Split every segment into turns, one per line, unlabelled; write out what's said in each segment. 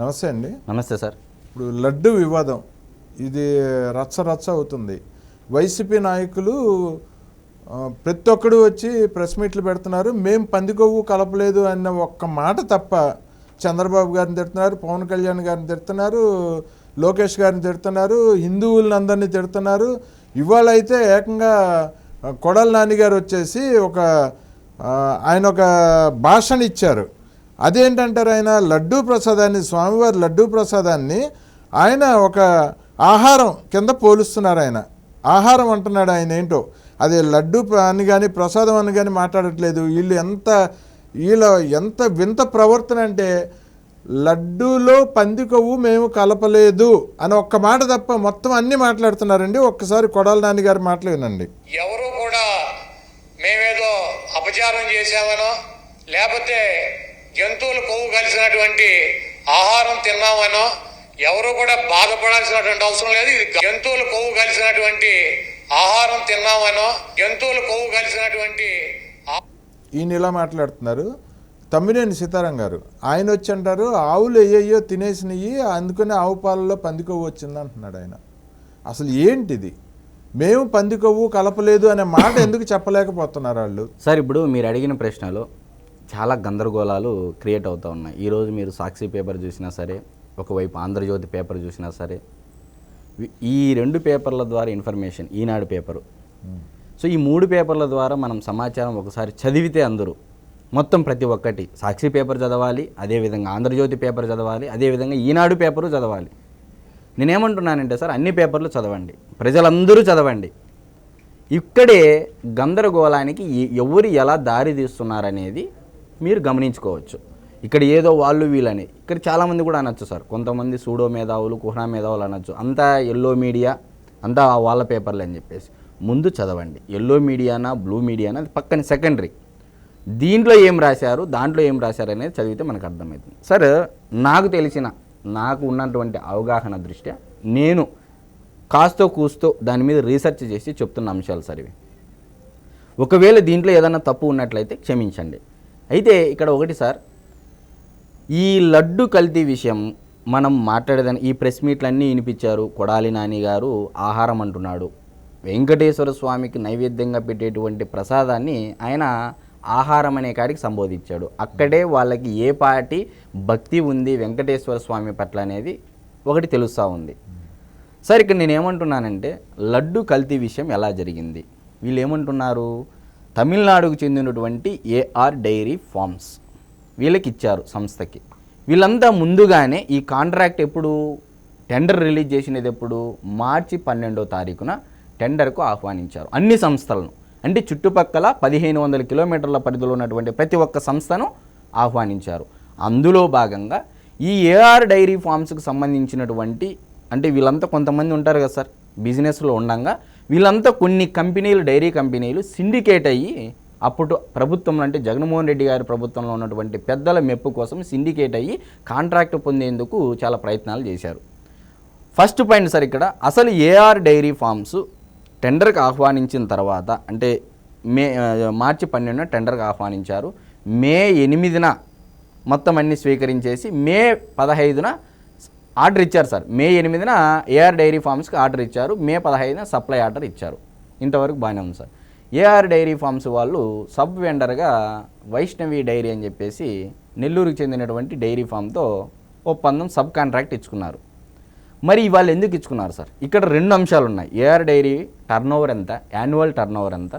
నమస్తే అండి.
నమస్తే సార్.
ఇప్పుడు లడ్డు వివాదం. ఇది రచ్చ రచ్చ అవుతుంది. వైసీపీ నాయకులు ప్రతి ఒక్కడు వచ్చి ప్రెస్ మీట్లు పెడుతున్నారు. మేం పందికొవ్వు కలపలేదు అన్న ఒక్క మాట తప్ప చంద్రబాబు గారిని తిడుతున్నారు పవన్ కళ్యాణ్ గారిని తిడుతున్నారు లోకేష్ గారిని తిడుతున్నారు హిందువులను అందరినీ తిడుతున్నారు. ఇవాళ అయితే ఏకంగా కొడాల నాని గారు వచ్చేసి ఒక ఆయన ఒక భాషణ ఇచ్చారు. అదేంటంటారు ఆయన లడ్డూ ప్రసాదాన్ని స్వామివారి లడ్డూ ప్రసాదాన్ని ఆయన ఒక ఆహారం కింద పోలుస్తున్నారు ఆయన ఆహారం అంటున్నాడు ఆయన ఏంటో. అది లడ్డు అని కానీ ప్రసాదం అని కానీ మాట్లాడట్లేదు. వీళ్ళు ఎంత వీళ్ళ ఎంత వింత ప్రవర్తన అంటే లడ్డూలో పంది కొవ్వు మేము కలపలేదు అని ఒక్క మాట తప్ప మొత్తం అన్నీ మాట్లాడుతున్నారండి. ఒక్కసారి కొడాల నాని గారి మాటలు వినండి.
ఎవరు కూడా మేమేదో అపచారం చేసామనో లేకపోతే జంతువులు కొవ్వు కలిసినటువంటి ఆహారం తిన్నామనో ఎవరు కూడా బాధపడాల్సినటువంటి అవసరం లేదు. ఇది జంతువులు కొవ్వు కలిసినటువంటి ఆహారం తిన్నామనో జంతువులు కొవ్వు కలిసినటువంటి
ఈయన ఇలా మాట్లాడుతున్నారు. తమ్మినేని సీతారాం గారు ఆయన వచ్చి అంటారు ఆవులు అయ్యయ్యో తినేసినవి అందుకని ఆవు పాలలో పందికొవ్వు వచ్చింది అంటున్నాడు ఆయన. అసలు ఏంటిది? మేము పందికొవ్వు కలపలేదు అనే మాట ఎందుకు చెప్పలేకపోతున్నారు వాళ్ళు?
సార్ ఇప్పుడు మీరు అడిగిన ప్రశ్నలో చాలా గందరగోళాలు క్రియేట్ అవుతూ ఉన్నాయి. ఈరోజు మీరు సాక్షి పేపర్ చూసినా సరే ఒకవైపు ఆంధ్రజ్యోతి పేపర్ చూసినా సరే ఈ రెండు పేపర్ల ద్వారా ఇన్ఫర్మేషన్ ఈనాడు పేపరు. సో ఈ మూడు పేపర్ల ద్వారా మనం సమాచారం ఒకసారి చదివితే అందరూ మొత్తం ప్రతి ఒక్కటి సాక్షి పేపర్ చదవాలి అదేవిధంగా ఆంధ్రజ్యోతి పేపర్ చదవాలి అదేవిధంగా ఈనాడు పేపరు చదవాలి. నేనేమంటున్నానంటే సార్ అన్ని పేపర్లు చదవండి ప్రజలందరూ చదవండి. ఇక్కడే గందరగోళానికి ఎవరు ఎలా దారి తీస్తున్నారనేది మీరు గమనించుకోవచ్చు. ఇక్కడ ఏదో వాళ్ళు వీళ్ళని. ఇక్కడ చాలామంది కూడా అనొచ్చు సార్. కొంతమంది సూడో మేధావులు కుహనా మేధావులు అనొచ్చు. అంతా ఎల్లో మీడియా అంతా వాళ్ళ పేపర్లు అని చెప్పేసి. ముందు చదవండి. ఎల్లో మీడియానా బ్లూ మీడియానా అది పక్కన సెకండరీ దీంట్లో ఏం రాశారు? దాంట్లో ఏం రాశారు అనేది చదివితే మనకు అర్థమవుతుంది. సార్ నాకు తెలిసిన నాకు ఉన్నటువంటి అవగాహన దృష్ట్యా నేను కాస్తో కూస్తో దాని మీద రీసెర్చ్ చేసి చెప్తున్న అంశాలు సార్ ఇవి. ఒకవేళ దీంట్లో ఏదైనా తప్పు ఉన్నట్లయితే క్షమించండి. అయితే ఇక్కడ ఒకటి సార్ ఈ లడ్డు కల్తీ విషయం మనం మాట్లాడేదాన్ని ఈ ప్రెస్ మీట్లన్నీ వినిపించారు కొడాలి నాని గారు ఆహారం అంటున్నాడు. వెంకటేశ్వర స్వామికి నైవేద్యంగా పెట్టేటువంటి ప్రసాదాన్ని ఆయన ఆహారం అనే కాడికి సంబోధించాడు. అక్కడే వాళ్ళకి ఏ పాటి భక్తి ఉంది వెంకటేశ్వర స్వామి పట్ల అనేది ఒకటి తెలుస్తూ ఉంది. సార్ ఇక్కడ నేను ఏమంటున్నానంటే లడ్డు కల్తీ విషయం ఎలా జరిగింది? వీళ్ళు ఏమంటున్నారు? తమిళనాడుకు చెందినటువంటి ఏఆర్ డైరీ ఫార్మ్స్ వీళ్ళకి ఇచ్చారు సంస్థకి. వీళ్ళంతా ముందుగానే ఈ కాంట్రాక్ట్ ఎప్పుడు టెండర్ రిలీజ్ చేసినది ఎప్పుడు మార్చి పన్నెండో తారీఖున టెండర్కు ఆహ్వానించారు. అన్ని సంస్థలను. అంటే చుట్టుపక్కల పదిహేను వందల కిలోమీటర్ల పరిధిలో ఉన్నటువంటి ప్రతి ఒక్క సంస్థను ఆహ్వానించారు. అందులో భాగంగా ఈ ఏఆర్ డైరీ ఫార్మ్స్కి సంబంధించినటువంటి అంటే వీళ్ళంతా కొంతమంది ఉంటారు కదా సార్ బిజినెస్లో ఉండగా వీళ్ళంతా కొన్ని కంపెనీలు డైరీ కంపెనీలు సిండికేట్ అయ్యి అప్పుడు ప్రభుత్వంలో అంటే జగన్మోహన్ రెడ్డి గారి ప్రభుత్వంలో ఉన్నటువంటి పెద్దల మెప్పు కోసం సిండికేట్ అయ్యి కాంట్రాక్ట్ పొందేందుకు చాలా ప్రయత్నాలు చేశారు. ఫస్ట్ పాయింట్ సార్ ఇక్కడ అసలు ఏఆర్ డైరీ ఫార్మ్స్ టెండర్కి ఆహ్వానించిన తర్వాత అంటే మే మార్చి పన్నెండున టెండర్కి ఆహ్వానించారు. మే ఎనిమిదిన మొత్తం అన్ని స్వీకరించేసి మే పదహైదున ఆర్డర్ ఇచ్చారు సార్. మే ఎనిమిదిన ఏఆర్ డైరీ ఫార్మ్స్కి ఆర్డర్ ఇచ్చారు. మే పదహైదున సప్లై ఆర్డర్ ఇచ్చారు. ఇంతవరకు బాగానే ఉంది సార్. ఏఆర్ డైరీ ఫార్మ్స్ వాళ్ళు సబ్ వెండర్గా వైష్ణవి డైరీ అని చెప్పేసి నెల్లూరుకు చెందినటువంటి డైరీ ఫామ్తో ఒప్పందం సబ్ కాంట్రాక్ట్ ఇచ్చుకున్నారు. మరి వాళ్ళు ఎందుకు ఇచ్చుకున్నారు సార్? ఇక్కడ రెండు అంశాలు ఉన్నాయి. ఏఆర్ డైరీ టర్న్ ఓవర్ ఎంత? యాన్యువల్ టర్న్ ఓవర్ ఎంత?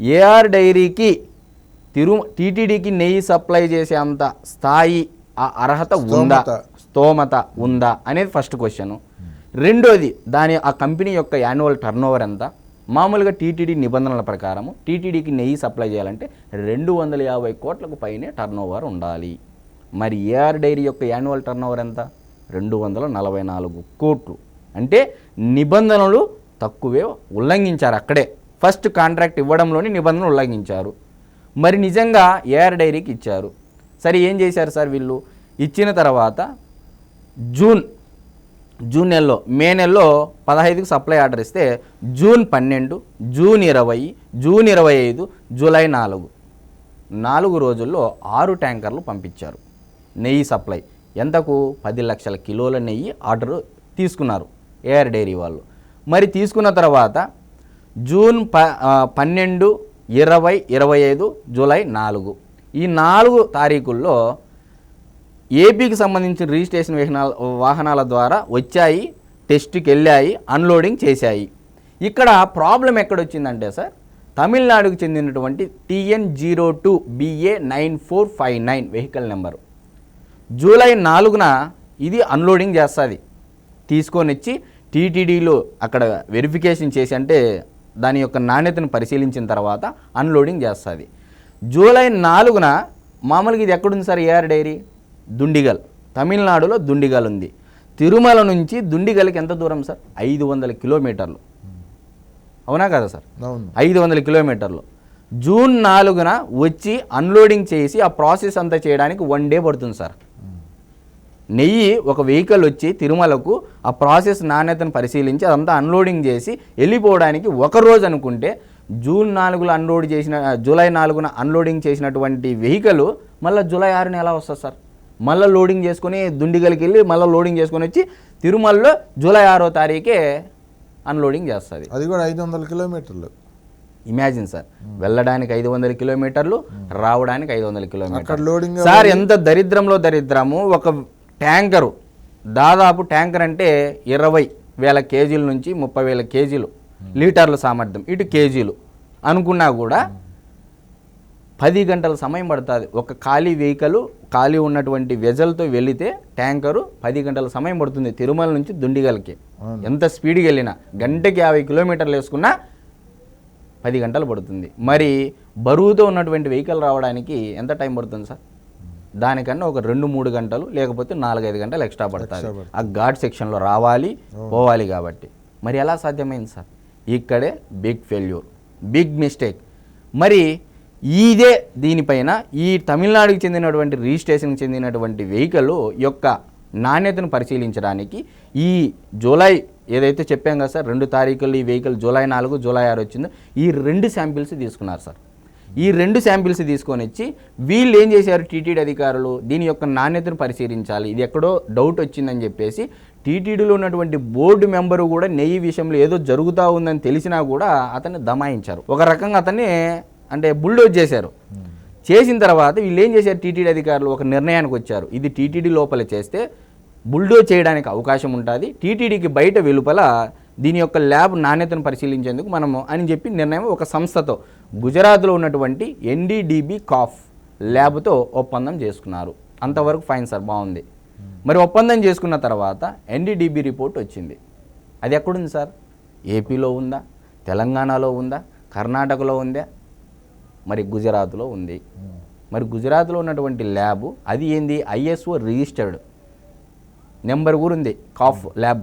ఏఆర్ డైరీకి తిరు టీటీడీకి నెయ్యి సప్లై చేసే అంత స్థాయి ఆ అర్హత ఉందా?
స్తోమత.
ఉందా అనేది ఫస్ట్ క్వశ్చన్ రెండోది దాని ఆ కంపెనీ యొక్క యాన్యువల్ టర్న్ ఓవర్ ఎంత? మామూలుగా టీటీడీ నిబంధనల ప్రకారము టీటీడీకి నెయ్యి సప్లై చేయాలంటే రెండు వందల యాభై కోట్లకు పైనే టర్నోవర్ ఉండాలి. మరి ఏఆర్ డైరీ యొక్క యాన్యువల్ టర్నోవర్ ఎంత? రెండు వందల నలభై నాలుగు కోట్లు. అంటే నిబంధనలు తక్కువే ఉల్లంఘించారు అక్కడే. ఫస్ట్ కాంట్రాక్ట్ ఇవ్వడంలోని నిబంధనలు ఉల్లంఘించారు. మరి నిజంగా ఏఆర్ డైరీకి ఇచ్చారు. సరే ఏం చేశారు సార్ వీళ్ళు? ఇచ్చిన తర్వాత జూన్ జూన్ నెలలో మే నెలలో పదహైదుకి సప్లై ఆర్డర్ ఇస్తే జూన్ పన్నెండు జూన్ ఇరవై జూన్ ఇరవై ఐదు జూలై నాలుగు. నాలుగు రోజుల్లో ఆరు ట్యాంకర్లు పంపించారు. నెయ్యి సప్లై. ఎంతకు? పది లక్షల కిలోల నెయ్యి ఆర్డర్ తీసుకున్నారు ఏఆర్ డైరీ వాళ్ళు. మరి తీసుకున్న తర్వాత జూన్ ప పన్నెండు ఇరవై ఇరవై ఐదు జూలై నాలుగు. ఈ నాలుగు తారీఖుల్లో ఏపీకి సంబంధించిన రిజిస్ట్రేషన్ వాహనాల వాహనాల ద్వారా వచ్చాయి టెస్ట్కి వెళ్ళాయి అన్లోడింగ్ చేశాయి. ఇక్కడ ప్రాబ్లం ఎక్కడొచ్చిందంటే సార్ తమిళనాడుకు చెందినటువంటి TN zero two BA nine four five nine vehicle number. July నాలుగున ఇది అన్లోడింగ్ చేస్తుంది. తీసుకొని వచ్చి టీటీడీలో అక్కడ వెరిఫికేషన్ చేసి అంటే దాని యొక్క నాణ్యతను పరిశీలించిన తర్వాత అన్లోడింగ్ చేస్తుంది. జూలై నాలుగున మామూలుగా ఇది ఎక్కడుంది సార్ ఏఆర్ డైరీ? దుండిగల్. తమిళనాడులో దుండిగల్ ఉంది. తిరుమల నుంచి దుండిగల్కి ఎంత దూరం సార్? ఐదు వందల కిలోమీటర్లు. అవునా కదా సార్? ఐదు వందల కిలోమీటర్లు. జూన్ నాలుగున వచ్చి అన్లోడింగ్ చేసి ఆ ప్రాసెస్ అంతా చేయడానికి వన్ డే పడుతుంది సార్. నెయ్యి ఒక వెహికల్ వచ్చి తిరుమలకు ఆ ప్రాసెస్ నాణ్యతను పరిశీలించి అదంతా అన్లోడింగ్ చేసి వెళ్ళిపోవడానికి ఒక రోజు అనుకుంటే జూన్ నాలుగులో అన్లోడ్ చేసిన జూలై నాలుగున అన్లోడింగ్ చేసినటువంటి వెహికల్ మళ్ళీ జూలై ఆరున ఎలా వస్తుంది సార్? మళ్ళీ లోడింగ్ చేసుకొని దుండిగలికి వెళ్ళి మళ్ళీ లోడింగ్ చేసుకొని వచ్చి తిరుమలలో జూలై ఆరో తారీఖే అన్లోడింగ్ చేస్తుంది.
అది కూడా ఐదు వందల కిలోమీటర్లు.
ఇమాజిన్ సార్ వెళ్ళడానికి ఐదు వందల కిలోమీటర్లు రావడానికి ఐదు వందల కిలోమీటర్లు.
లోడింగ్
సార్ ఎంత దరిద్రంలో దరిద్రము ఒక ట్యాంకరు దాదాపు ట్యాంకర్ అంటే ఇరవై వేల కేజీల నుంచి ముప్పై వేల కేజీలు లీటర్ల సామర్థ్యం ఇటు కేజీలు అనుకున్నా కూడా పది గంటల సమయం పడుతుంది. ఒక ఖాళీ వెహికల్ ఖాళీ ఉన్నటువంటి వెజల్తో వెళితే ట్యాంకరు పది గంటల సమయం పడుతుంది తిరుమల నుంచి దుండిగల్కి. ఎంత స్పీడ్కి వెళ్ళినా గంటకి యాభై కిలోమీటర్లు వేసుకున్నా పది గంటలు పడుతుంది. మరి బరువుతో ఉన్నటువంటి వెహికల్ రావడానికి ఎంత టైం పడుతుంది సార్? దానికన్నా ఒక రెండు మూడు గంటలు లేకపోతే నాలుగైదు గంటలు ఎక్స్ట్రా పడుతుంది. ఆ ఘాట్ సెక్షన్లో రావాలి పోవాలి కాబట్టి. మరి ఎలా సాధ్యమైంది సార్? ఇక్కడే బిగ్ ఫెయిల్యూర్ బిగ్ మిస్టేక్. మరి ఇదే దీనిపైన ఈ తమిళనాడుకి చెందినటువంటి రిజిస్ట్రేషన్కి చెందినటువంటి వెహికల్ యొక్క నాణ్యతను పరిశీలించడానికి ఈ జూలై ఏదైతే చెప్పాం కదా సార్ రెండు తారీఖులు ఈ వెహికల్ జూలై నాలుగు జూలై ఆరు వచ్చిందో ఈ రెండు శాంపిల్స్ తీసుకున్నారు సార్. ఈ రెండు శాంపిల్స్ తీసుకొని వచ్చి వీళ్ళు ఏం చేశారు? టీటీడీ అధికారులు దీని యొక్క నాణ్యతను పరిశీలించాలి. ఇది ఎక్కడో డౌట్ వచ్చిందని చెప్పేసి టీటీడీలో ఉన్నటువంటి బోర్డు మెంబరు కూడా నెయ్యి విషయంలో ఏదో జరుగుతూ ఉందని తెలిసినా కూడా అతన్ని దమాయించారు. ఒక రకంగా అతన్ని అంటే బుల్డోజ్ చేశారు. చేసిన తర్వాత వీళ్ళు ఏం చేశారు? టీటీడీ అధికారులు ఒక నిర్ణయానికి వచ్చారు. ఇది టీటీడీ లోపల చేస్తే బుల్డోజ్ చేయడానికి అవకాశం ఉంటుంది. టీటీడీకి బయట వెలుపల దీని యొక్క ల్యాబ్ నాణ్యతను పరిశీలించేందుకు మనము అని చెప్పి నిర్ణయం ఒక సంస్థతో గుజరాత్లో ఉన్నటువంటి ఎన్డీడీబీ కాఫ్ ల్యాబ్తో ఒప్పందం చేసుకున్నారు. అంతవరకు ఫైన్ సార్ బాగుంది. మరి ఒప్పందం చేసుకున్న తర్వాత ఎన్డీడీబీ రిపోర్ట్ వచ్చింది. అది ఎక్కడుంది సార్? ఏపీలో ఉందా? తెలంగాణలో ఉందా? కర్ణాటకలో ఉందా? మరి గుజరాత్లో ఉంది. మరి గుజరాత్లో ఉన్నటువంటి ల్యాబ్ అది ఏంది? ISO registered. నెంబర్ కూడా ఉంది cough lab.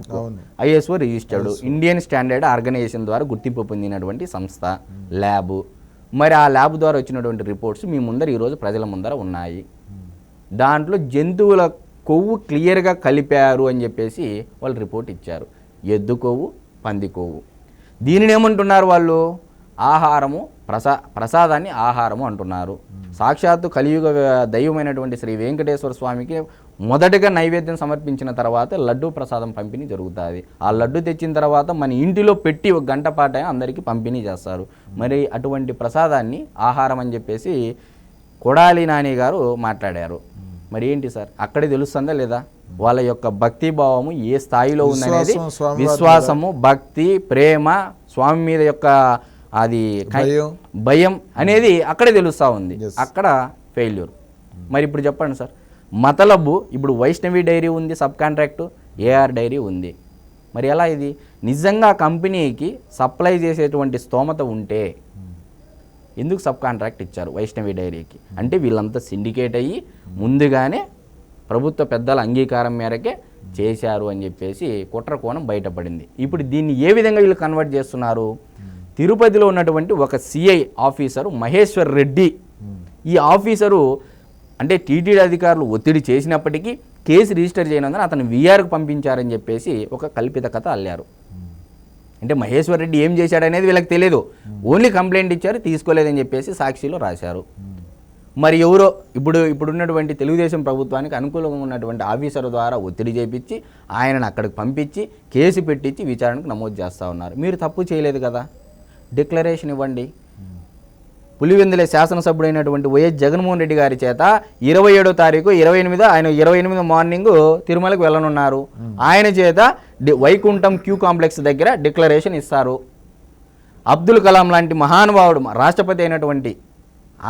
ISO registered. Indian standard organisation ద్వారా గుర్తింపు పొందినటువంటి సంస్థ ల్యాబ్. మరి ఆ ల్యాబ్ ద్వారా వచ్చినటువంటి రిపోర్ట్స్ మీ ముందర ఈరోజు ప్రజల ముందర ఉన్నాయి. దాంట్లో జంతువుల కొవ్వు క్లియర్గా కలిపారు అని చెప్పేసి వాళ్ళు రిపోర్ట్ ఇచ్చారు. ఎద్దు కొవ్వు పంది కొవ్వు. దీనిని ఏమంటున్నారు వాళ్ళు? ఆహారము ప్రసా ప్రసాదాన్ని ఆహారము అంటున్నారు. సాక్షాత్తు కలియుగ దైవమైనటువంటి శ్రీ వెంకటేశ్వర స్వామికి మొదటగా నైవేద్యం సమర్పించిన తర్వాత లడ్డు ప్రసాదం పంపిణీ జరుగుతుంది. ఆ లడ్డు తెచ్చిన తర్వాత మన ఇంటిలో పెట్టి ఒక గంట పాట అందరికీ పంపిణీ చేస్తారు. మరి అటువంటి ప్రసాదాన్ని ఆహారం అని చెప్పేసి కొడాలి నాని గారు మాట్లాడారు. మరి ఏంటి సార్? అక్కడే తెలుస్తుందా లేదా? వాళ్ళ యొక్క భక్తి భావము ఏ స్థాయిలో ఉందనేది విశ్వాసము భక్తి ప్రేమ స్వామి మీద యొక్క అది
భయం.
అనేది అక్కడే తెలుస్తూ ఉంది. అక్కడ ఫెయిల్యూర్ మరి ఇప్పుడు చెప్పండి సార్. మతలబు ఇప్పుడు వైష్ణవి డైరీ ఉంది సబ్ కాంట్రాక్టు ఏఆర్ డైరీ ఉంది. మరి ఎలా ఇది? నిజంగా కంపెనీకి సప్లై చేసేటువంటి స్తోమత ఉంటే ఎందుకు సబ్ కాంట్రాక్ట్ ఇచ్చారు వైష్ణవి డైరీకి? అంటే వీళ్ళంతా సిండికేట్ అయ్యి ముందుగానే ప్రభుత్వ పెద్దల అంగీకారం మేరకే చేశారు అని చెప్పేసి కుట్ర కోణం బయటపడింది. ఇప్పుడు దీన్ని ఏ విధంగా వీళ్ళు కన్వర్ట్ చేస్తున్నారు? తిరుపతిలో ఉన్నటువంటి ఒక సిఐ ఆఫీసరు మహేశ్వర్ రెడ్డి. ఈ ఆఫీసరు అంటే టీటీడీ అధికారులు ఒత్తిడి చేసినప్పటికీ కేసు రిజిస్టర్ చేయనందున అతను వీఆర్కు పంపించారని చెప్పేసి ఒక కల్పిత కథ అల్లారు. అంటే మహేశ్వర్ రెడ్డి ఏం చేశాడనేది వీళ్ళకి తెలియదు ఓన్లీ కంప్లైంట్ ఇచ్చారు తీసుకోలేదని చెప్పేసి సాక్షిలో రాశారు. మరి ఎవరో ఇప్పుడు ఇప్పుడున్నటువంటి తెలుగుదేశం ప్రభుత్వానికి అనుకూలంగా ఉన్నటువంటి ఆఫీసర్ ద్వారా ఒత్తిడి చేపించి ఆయనను అక్కడికి పంపించి కేసు పెట్టించి విచారణకు నమోదు చేస్తూ ఉన్నారు. మీరు తప్పు చేయలేదు కదా? డిక్లరేషన్ ఇవ్వండి. పులివెందులే శాసనసభ్యుడైనటువంటి వైఎస్ జగన్మోహన్ రెడ్డి గారి చేత ఇరవై ఏడో తారీఖు ఇరవై ఎనిమిది ఆయన ఇరవై ఎనిమిది మార్నింగ్ తిరుమలకు వెళ్ళనున్నారు. ఆయన చేత వైకుంఠం క్యూ కాంప్లెక్స్ దగ్గర డిక్లరేషన్ ఇస్తారు. అబ్దుల్ కలాం లాంటి మహానుభావుడు రాష్ట్రపతి అయినటువంటి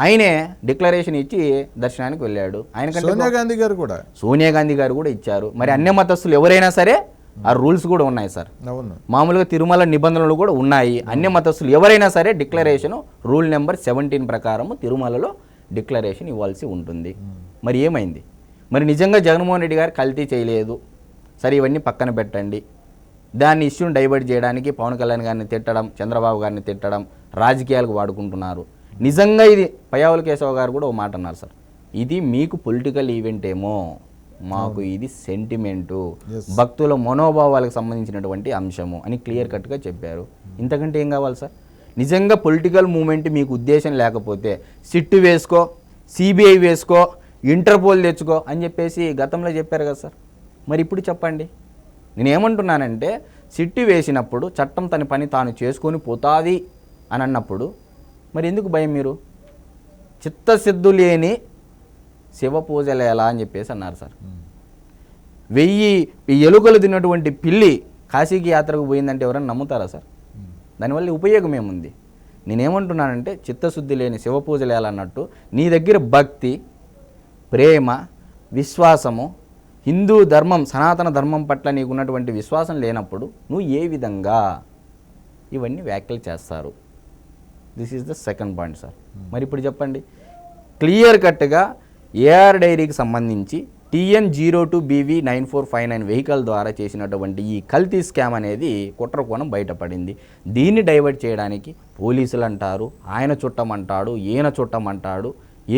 ఆయనే డిక్లరేషన్ ఇచ్చి దర్శనానికి వెళ్ళాడు. ఆయనకంటే
సోనియా గాంధీ గారు కూడా.
సోనియా గాంధీ గారు కూడా ఇచ్చారు. మరి అన్య మతస్థులు ఎవరైనా సరే ఆ రూల్స్ కూడా ఉన్నాయి సార్. మామూలుగా తిరుమల నిబంధనలు కూడా ఉన్నాయి. అన్య మతస్థులు ఎవరైనా సరే డిక్లరేషన్ రూల్ నెంబర్ సెవెంటీన్ ప్రకారం తిరుమలలో డిక్లరేషన్ ఇవ్వాల్సి ఉంటుంది. మరి ఏమైంది? మరి నిజంగా జగన్మోహన్ రెడ్డి గారు కల్తీ చేయలేదు. సరే ఇవన్నీ పక్కన పెట్టండి. దాన్ని ఇష్యూని డైవర్ట్ చేయడానికి పవన్ కళ్యాణ్ గారిని తిట్టడం చంద్రబాబు గారిని తిట్టడం రాజకీయాలకు వాడుకుంటున్నారు. నిజంగా ఇది పయ్యావుల కేశవ గారు కూడా ఒక మాట అన్నారు సార్. ఇది మీకు పొలిటికల్ ఈవెంట్ ఏమో. మాకు ఇది సెంటిమెంటు. భక్తుల మనోభావాలకు సంబంధించినటువంటి అంశము అని క్లియర్ కట్గా చెప్పారు. ఇంతకంటే ఏం కావాలి సార్? నిజంగా పొలిటికల్ మూమెంట్ మీకు ఉద్దేశం లేకపోతే సిట్టు వేసుకో సిబిఐ వేసుకో ఇంటర్పోల్ తెచ్చుకో అని చెప్పేసి గతంలో చెప్పారు కదా సార్. మరి ఇప్పుడు చెప్పండి. నేను ఏమంటున్నానంటే సిట్టు వేసినప్పుడు చట్టం తన పని తాను చేసుకొని పోతాది అని అన్నప్పుడు మరి ఎందుకు భయం మీరు? చిత్తశుద్ధు లేని శివ పూజలు ఎలా అని చెప్పేసి అన్నారు సార్. వెయ్యి ఎలుకలు తిన్నటువంటి పిల్లి కాశీకి యాత్రకు పోయిందంటే ఎవరైనా నమ్ముతారా సార్? దానివల్ల ఉపయోగం ఏముంది? నేనేమంటున్నానంటే చిత్తశుద్ధి లేని శివ పూజలు ఎలా అన్నట్టు నీ దగ్గర భక్తి ప్రేమ విశ్వాసము హిందూ ధర్మం సనాతన ధర్మం పట్ల నీకున్నటువంటి విశ్వాసం లేనప్పుడు నువ్వు ఏ విధంగా ఇవన్నీ వ్యాఖ్యలు చేస్తారు? This is the second point sir మరి ఇప్పుడు చెప్పండి. క్లియర్ కట్గా ఏఆర్ డైరీకి సంబంధించి TN zero two BV nine four five nine vehicle ద్వారా చేసినటువంటి ఈ కల్తీ స్కామ్ అనేది కుట్రకోణం బయటపడింది. దీన్ని డైవర్ట్ చేయడానికి పోలీసులు అంటారు ఆయన చుట్టమంటాడు ఈయన చుట్టమంటాడు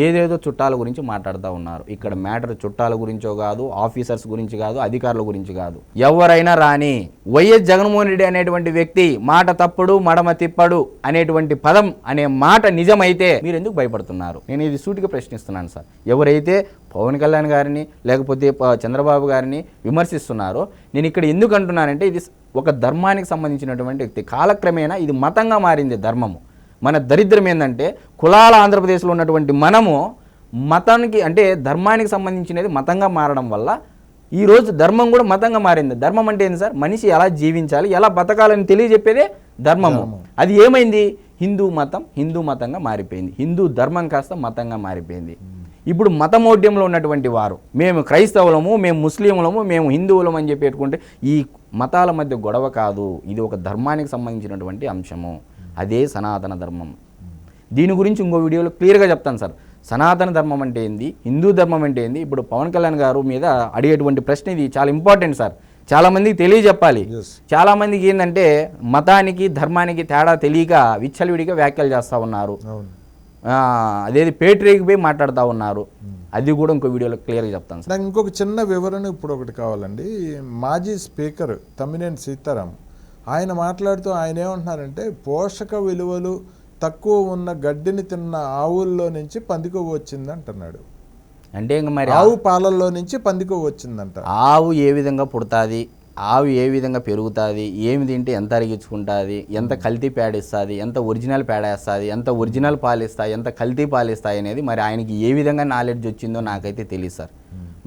ఏదేదో చుట్టాల గురించి మాట్లాడుతూ ఉన్నారు. ఇక్కడ మ్యాటర్ చుట్టాల గురించో కాదు ఆఫీసర్స్ గురించి కాదు అధికారుల గురించి కాదు. ఎవరైనా రాని వైఎస్ జగన్మోహన్ రెడ్డి అనేటువంటి వ్యక్తి మాట తప్పుడు మడమ తిప్పడు అనేటువంటి పదం అనే మాట నిజమైతే మీరు ఎందుకు భయపడుతున్నారు? నేను ఇది సూటిగా ప్రశ్నిస్తున్నాను సార్. ఎవరైతే పవన్ కళ్యాణ్ గారిని లేకపోతే చంద్రబాబు గారిని విమర్శిస్తున్నారో నేను ఇక్కడ ఎందుకు అంటున్నానంటే ఇది ఒక ధర్మానికి సంబంధించినటువంటి వ్యక్తి. కాలక్రమేణా ఇది మతంగా మారింది ధర్మము. మన దరిద్రం ఏంటంటే కులాల ఆంధ్రప్రదేశ్లో ఉన్నటువంటి మనము మతానికి అంటే ధర్మానికి సంబంధించినది మతంగా మారడం వల్ల ఈరోజు ధర్మం కూడా మతంగా మారింది. ధర్మం అంటే ఏంటి సార్? మనిషి ఎలా జీవించాలి ఎలా బతకాలని తెలియజెప్పేదే ధర్మము. అది ఏమైంది? హిందూ మతం హిందూ మతంగా మారిపోయింది. హిందూ ధర్మం కాస్త మతంగా మారిపోయింది. ఇప్పుడు మతమౌఢ్యంలో ఉన్నటువంటి వారు మేము క్రైస్తవులము మేము ముస్లింలము మేము హిందువులము అని చెప్పి పెట్టుకుంటే ఈ మతాల మధ్య గొడవ కాదు. ఇది ఒక ధర్మానికి సంబంధించినటువంటి అంశము. అదే సనాతన ధర్మం. దీని గురించి ఇంకో వీడియోలో క్లియర్గా చెప్తాను సార్. సనాతన ధర్మం అంటే ఏంది? హిందూ ధర్మం అంటే ఏంది? ఇప్పుడు పవన్ కళ్యాణ్ గారు మీద అడిగేటువంటి ప్రశ్న ఇది చాలా ఇంపార్టెంట్ సార్. చాలా మందికి తెలియజెప్పాలి.
Yes.
చాలా మందికి ఏంటంటే మతానికి ధర్మానికి తేడా తెలియక విచ్చలవిడిగా వ్యాఖ్యలు చేస్తూ ఉన్నారు. అదేది పేటరీకి పోయి మాట్లాడుతూ ఉన్నారు. అది కూడా ఇంకో వీడియోలో క్లియర్గా చెప్తాను సార్.
నాకు ఇంకొక చిన్న వివరణ ఇప్పుడు ఒకటి కావాలండి. మాజీ స్పీకర్ తమ్మినేని సీతారాం ఆయన మాట్లాడుతూ ఆయన ఏమంటున్నారంటే పోషక విలువలు తక్కువ ఉన్న గడ్డిని తిన్న ఆవుల్లో నుంచి పందికొవ్వు వచ్చింది అంటున్నాడు
అంటే ఇంక మరి
ఆవు పాలల్లో నుంచి పందికొవ్వు వచ్చిందంట.
ఆవు ఏ విధంగా పుడుతుంది? ఆవు ఏ విధంగా పెరుగుతుంది ఏమి తింటే ఎంత అరిగించుకుంటుంది ఎంత కల్తీ పేడిస్తుంది ఎంత ఒరిజినల్ పేడేస్తుంది ఎంత ఒరిజినల్ పాలిస్తాయి ఎంత కల్తీ పాలిస్తాయి అనేది మరి ఆయనకి ఏ విధంగా నాలెడ్జ్ వచ్చిందో నాకైతే తెలియదు సార్.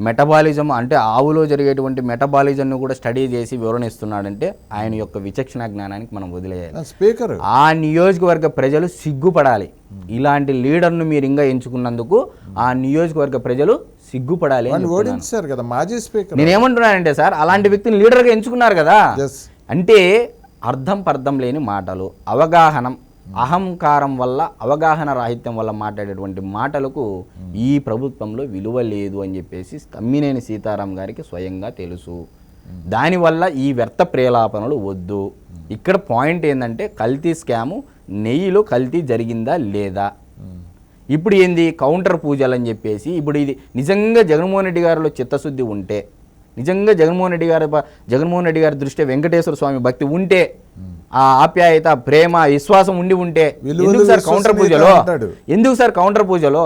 మెటబాలిజం అంటే ఆవులో జరిగేటువంటి మెటబాలిజంను కూడా స్టడీ చేసి వివరణ ఇస్తున్నాడంటే ఆయన యొక్క విచక్షణ జ్ఞానానికి మనం వదిలేయాలి.
స్పీకర్.
ఆ నియోజకవర్గ ప్రజలు సిగ్గుపడాలి. ఇలాంటి లీడర్ను మీరు ఇంకా ఎంచుకున్నందుకు ఆ నియోజకవర్గ ప్రజలు సిగ్గుపడాలి చెప్తున్నాను.
ఓడించారు కదా మాజీ స్పీకర్
నేనేమంటున్నానంటే సార్ అలాంటి వ్యక్తిని లీడర్గా ఎంచుకున్నారు కదా. అంటే అర్థం పర్థం లేని మాటలు అవగాహనం అహంకారం వల్ల అవగాహన రాహిత్యం వల్ల మాట్లాడేటువంటి మాటలకు ఈ ప్రభుత్వంలో విలువ లేదు అని చెప్పేసి తమ్మినేని సీతారాం గారికి స్వయంగా తెలుసు. దానివల్ల ఈ వ్యర్థ ప్రేలాపనలు వద్దు. ఇక్కడ పాయింట్ ఏంటంటే కల్తీ స్కాము నెయ్యిలో కల్తీ జరిగిందా లేదా? ఇప్పుడు ఏంది? కౌంటర్ పూజలు అని చెప్పేసి ఇప్పుడు ఇది నిజంగా జగన్మోహన్ రెడ్డి గారిలో చిత్తశుద్ధి ఉంటే నిజంగా జగన్మోహన్ రెడ్డి గారి జగన్మోహన్ రెడ్డి గారి దృష్టి వెంకటేశ్వర స్వామి భక్తి ఉంటే ఆ ఆప్యాయత ప్రేమ విశ్వాసం ఉండి ఉంటే ఎందుకు సార్ కౌంటర్ పూజలో. ఎందుకు సార్ కౌంటర్ పూజలో?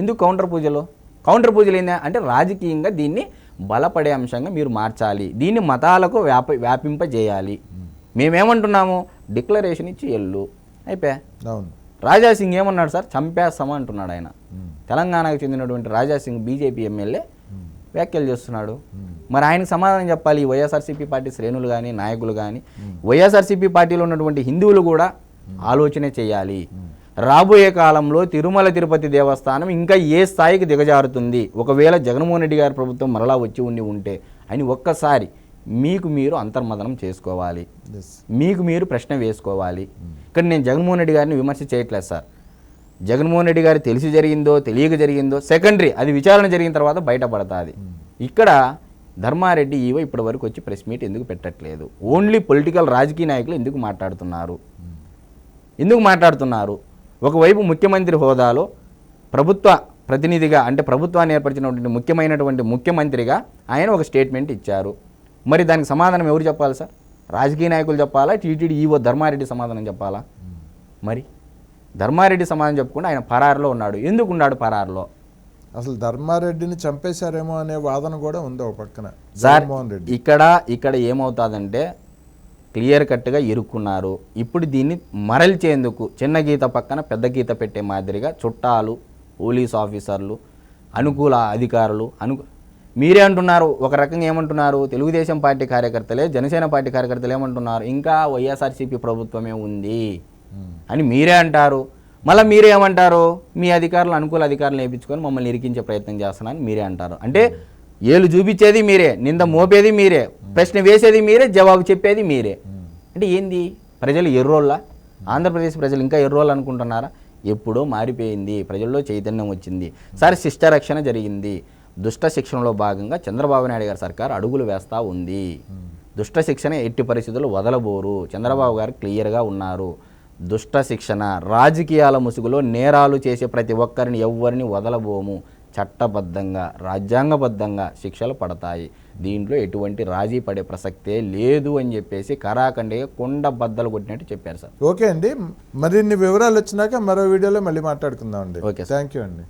ఎందుకు కౌంటర్ పూజలు? కౌంటర్ పూజలు ఏందా? అంటే రాజకీయంగా దీన్ని బలపడే అంశంగా మీరు మార్చాలి. దీన్ని మతాలకు వ్యాప వ్యాపింపజేయాలి. మేమేమంటున్నాము? డిక్లరేషన్ ఇచ్చి ఎల్లు. అయిపోయా?
అవును.
రాజా సింగ్ ఏమన్నాడు సార్? చంపేస్తామా అంటున్నాడు ఆయన. తెలంగాణకు చెందినటువంటి రాజా సింగ్ బీజేపీ ఎమ్మెల్యే వ్యాఖ్యలు చేస్తున్నాడు. మరి ఆయనకు సమాధానం చెప్పాలి ఈ వైఎస్ఆర్సీపీ పార్టీ శ్రేణులు కానీ నాయకులు కానీ వైఎస్ఆర్సీపీ పార్టీలో ఉన్నటువంటి హిందువులు కూడా ఆలోచన చేయాలి. రాబోయే కాలంలో తిరుమల తిరుపతి దేవస్థానం ఇంకా ఏ స్థాయికి దిగజారుతుంది? ఒకవేళ జగన్మోహన్ రెడ్డి గారి ప్రభుత్వం మరలా వచ్చి ఉండి ఉంటే అని ఒక్కసారి మీకు మీరు అంతర్మదనం చేసుకోవాలి. మీకు మీరు ప్రశ్న వేసుకోవాలి. ఇక్కడ నేను జగన్మోహన్ రెడ్డి గారిని విమర్శ చేయట్లేదు సార్. జగన్మోహన్ రెడ్డి గారి తెలిసి జరిగిందో తెలియక జరిగిందో సెకండరీ అది విచారణ జరిగిన తర్వాత బయటపడుతుంది. ఇక్కడ ధర్మారెడ్డి ఈవో ఇప్పటి వరకు వచ్చి ప్రెస్ మీట్ ఎందుకు పెట్టట్లేదు? ఓన్లీ పొలిటికల్ రాజకీయ నాయకులు ఎందుకు మాట్లాడుతున్నారు? ఎందుకు మాట్లాడుతున్నారు? ఒకవైపు ముఖ్యమంత్రి హోదాలో ప్రభుత్వ ప్రతినిధిగా అంటే ప్రభుత్వాన్ని ఏర్పరిచినటువంటి ముఖ్యమైనటువంటి ముఖ్యమంత్రిగా ఆయన ఒక స్టేట్మెంట్ ఇచ్చారు. మరి దానికి సమాధానం ఎవరు చెప్పాలి సార్? రాజకీయ నాయకులు చెప్పాలా? టీటీడీ ఈవో ధర్మారెడ్డి సమాధానం చెప్పాలా? మరి ధర్మారెడ్డి సమాధానం చెప్పకుండా ఆయన పరారులో ఉన్నాడు. ఎందుకు ఉన్నాడు పరారులో?
అసలు ధర్మారెడ్డిని చంపేశారేమో అనే వాదన కూడా ఉంది ఒక పక్కన. జగన్మోహన్ రెడ్డి.
ఇక్కడ ఇక్కడ ఏమవుతుందంటే క్లియర్ కట్గా ఇరుక్కున్నారు. ఇప్పుడు దీన్ని మరల్చేందుకు చిన్న గీత పక్కన పెద్ద గీత పెట్టే మాదిరిగా చుట్టాలు పోలీస్ ఆఫీసర్లు అనుకూల అధికారులు అను మీరే అంటున్నారు ఒక రకంగా ఏమంటున్నారు తెలుగుదేశం పార్టీ కార్యకర్తలే జనసేన పార్టీ కార్యకర్తలు ఏమంటున్నారు ఇంకా వైఎస్ఆర్సీపీ ప్రభుత్వమే ఉంది అని మీరే అంటారు. మళ్ళీ మీరే ఏమంటారు? మీ అధికారులు అనుకూల అధికారులు వేయించుకొని మమ్మల్ని ఇరికించే ప్రయత్నం చేస్తున్నారని మీరే అంటారు. అంటే ఏళ్ళు చూపించేది మీరే నింద మోపేది మీరే ప్రశ్న వేసేది మీరే జవాబు చెప్పేది మీరే. అంటే ఏంది? ప్రజలు ఎర్రోళ్ళ? ఆంధ్రప్రదేశ్ ప్రజలు ఇంకా ఎర్రోళ్ళు అనుకుంటున్నారా? ఎప్పుడో మారిపోయింది. ప్రజల్లో చైతన్యం వచ్చింది. సరే శిష్ట రక్షణ జరిగింది. దుష్ట శిక్షణలో భాగంగా చంద్రబాబు నాయుడు గారి సర్కార్ అడుగులు వేస్తూ ఉంది. దుష్ట శిక్షణ ఎట్టి పరిస్థితుల్లో వదలబోరు. చంద్రబాబు గారు క్లియర్గా ఉన్నారు. దుష్ట శిక్షణ రాజకీయాల ముసుగులో నేరాలు చేసే ప్రతి ఒక్కరిని ఎవ్వరిని వదలబోము. చట్టబద్ధంగా రాజ్యాంగబద్ధంగా శిక్షలు పడతాయి. దీంట్లో ఎటువంటి రాజీ పడే ప్రసక్తే లేదు అని చెప్పేసి కరాఖండిగా కొండ బద్దలు కొట్టినట్టు చెప్పారు సార్.
ఓకే అండి. మరిన్ని వివరాలు వచ్చినాక మరో వీడియోలో మళ్ళీ మాట్లాడుకుందాం అండి.
ఓకే.
థ్యాంక్ యూ అండి.